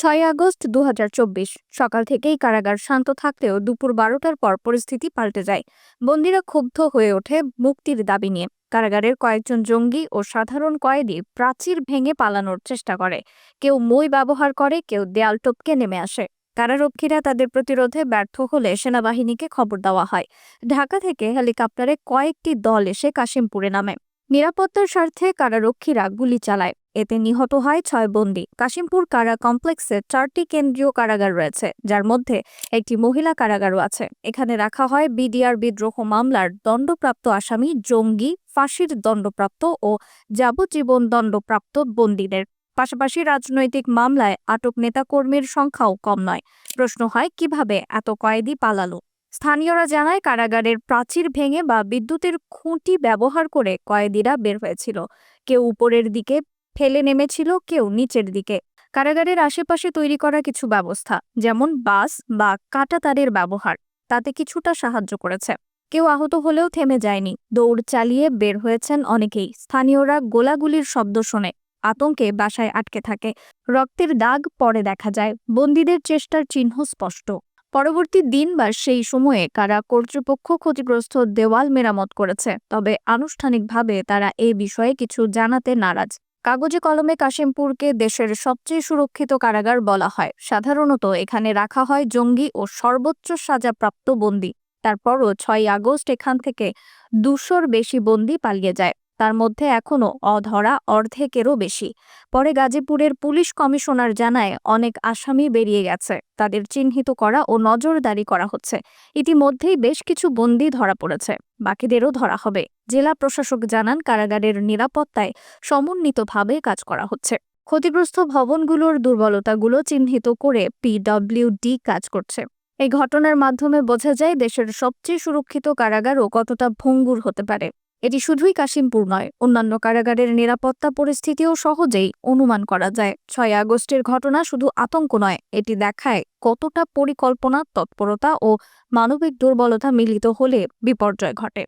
ছয় আগস্ট দু হাজার চব্বিশ। সকাল থেকেই কারাগার শান্ত থাকলেও দুপুর বারোটার পর পরিস্থিতি পাল্টে যায়। বন্দীরা ক্ষুব্ধ হয়ে ওঠে মুক্তির দাবি নিয়ে। কারাগারের কয়েকজন জঙ্গি ও সাধারণ কয়েদি প্রাচীর ভেঙে পালানোর চেষ্টা করে। কেউ মই ব্যবহার করে, কেউ দেয়াল টপকে নেমে আসে। কারারক্ষীরা তাদের প্রতিরোধে ব্যর্থ হলে সেনাবাহিনীকে খবর দেওয়া হয়। ঢাকা থেকে হেলিকপ্টারে কয়েকটি দল এসে কাশিমপুরে নামে। নিরাপত্তার স্বার্থে কারারক্ষীরা গুলি চালায়। এতে নিহত হয় ছয় বন্দী। কাশিমপুর কারা কমপ্লেক্সে চারটি কেন্দ্রীয় কারাগার রয়েছে, যার মধ্যে একটি মহিলা কারাগারও আছে। এখানে রাখা হয় বিডিআর বিদ্রোহ মামলার দণ্ডপ্রাপ্ত আসামি জঙ্গি, ফাঁসির দণ্ডপ্রাপ্ত ও যাবজ্জীবন দণ্ডপ্রাপ্ত বন্দীদের। পাশাপাশি রাজনৈতিক মামলায় আটক নেতাকর্মীর সংখ্যাও কম নয়। প্রশ্ন হয়, কীভাবে এত কয়েদি পালালো? স্থানীয়রা জানায়, কারাগারের প্রাচীর ভেঙে বা বিদ্যুতের খুঁটি ব্যবহার করে কয়েদিরা বের হয়েছিল। কেউ উপরের দিকে ফেলে নেমেছিল কেউ নিচের দিকে। কারাগারের আশেপাশে তৈরি করা কিছু ব্যবস্থা, যেমন বাস বা কাঁটা তারের ব্যবহার, তাতে কিছুটা সাহায্য করেছে। কেউ আহত হলেও থেমে যায়নি। দৌড় চালিয়ে বের হয়েছেন অনেকেই। স্থানীয়রা গোলাগুলির শব্দ শোনে আতঙ্কে বাসায় আটকে থাকে। রক্তের দাগ পরে দেখা যায়। বন্দীদের চেষ্টার চিহ্ন স্পষ্ট। পরবর্তী দিন বা সেই সময়ে কারা কর্তৃপক্ষ ক্ষতিগ্রস্ত দেওয়াল মেরামত করেছে, তবে আনুষ্ঠানিকভাবে তারা এ বিষয়ে কিছু জানাতে নারাজ। কাগজে কলমে কাশিমপুরকে দেশের সবচেয়ে সুরক্ষিত কারাগার বলা হয়। সাধারণত এখানে রাখা হয় জঙ্গি ও সর্বোচ্চ সাজাপ্রাপ্ত বন্দী। তারপরও ছয় আগস্ট এখান থেকে দুশোর বেশি বন্দী পালিয়ে যায়। তার মধ্যে এখনও অধরা অর্ধেকেরও বেশি। পরে গাজীপুরের পুলিশ কমিশনার জানায়, অনেক আসামি বেরিয়ে গেছে। তাদের চিহ্নিত করা ও নজরদারি করা হচ্ছে। ইতিমধ্যেই বেশ কিছু বন্দি ধরা পড়েছে। বাকিদেরও ধরা হবে। জেলা প্রশাসক জানান, কারাগারের নিরাপত্তায় সমন্বিতভাবে কাজ করা হচ্ছে। ক্ষতিগ্রস্ত ভবনগুলোর দুর্বলতাগুলো চিহ্নিত করে পিডব্লিউডি কাজ করছে। এই ঘটনার মাধ্যমে বোঝা যায়, দেশের সবচেয়ে সুরক্ষিত কারাগারও কতটা ভঙ্গুর হতে পারে। এটি শুধুই কাশিমপুর নয়, অন্যান্য কারাগারের নিরাপত্তা পরিস্থিতিও সহজেই অনুমান করা যায়। ছয় আগস্টের ঘটনা শুধু আতঙ্ক নয়, এটি দেখায় কতটা পরিকল্পনা, তৎপরতা ও মানবিক দুর্বলতা মিলিত হলে বিপর্যয় ঘটে।